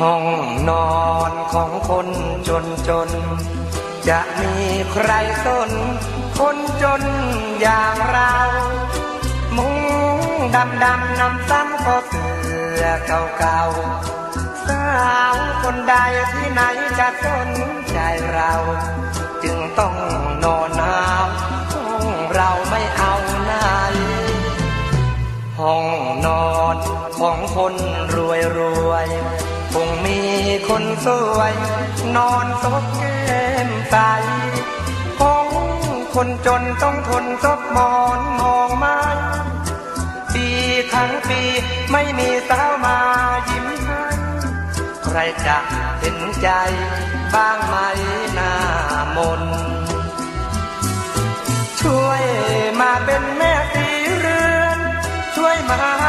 ห้องนอนของคนจนจน จะมีใครสน คนจนอย่างเรา มุ้งดำดำนำซ้ำก็เสือเก่าเก่าๆสาวคนใดที่ไหนจะสนใจเรา จึงต้องนอนหนาวห้องเราไม่เอาไหนห้องนอนของคนรวยรวย คงมีคนสวย นอนซบแก้มใสห้องคนจนต้องทนซบหมอนมองไม้ปีทั้งปีไม่มีสาวมายิ้มให้ใครจะเห็นใจบ้างไหมหน้ามน ช่วยมาเป็นแม่สีเรือน ช่วยมา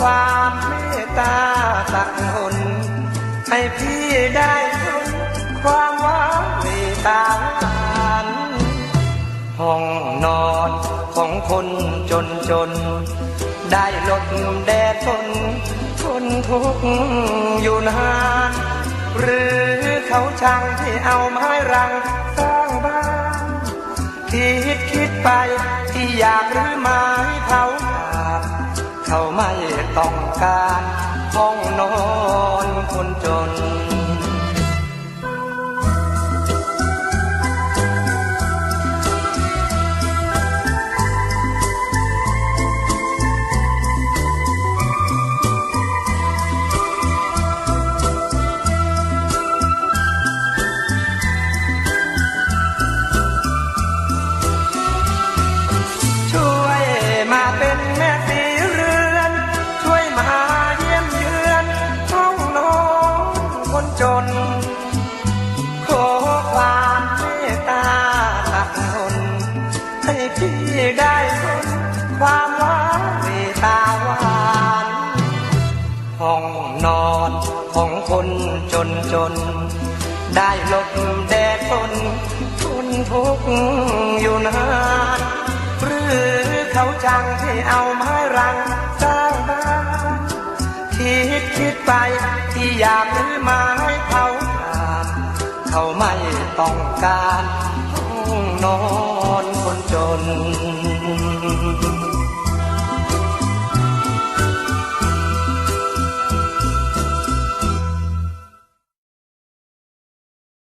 ความเมตตาสักคนให้พี่ได้ทนความหวังในตาหานห้องนอนของคนจนจน ได้ลดแดดทนทนทุกข์อยู่นานหรือเขาช่างที่เอาไม้รังสร้างบ้านคิดคิดไปที่อยากหรือไม้เผาขา เขาไม่ต้องการห้องนอนคนจน คนจนจน ได้หลบแดดฝนทนทุกข์อยู่นานหรือเขาจังที่เอาไม้รังสร้างบ้านคิดคิดไปที่อยากรื้อไม้เผาขาดเขาไม่ต้องการห้องนอนคนจน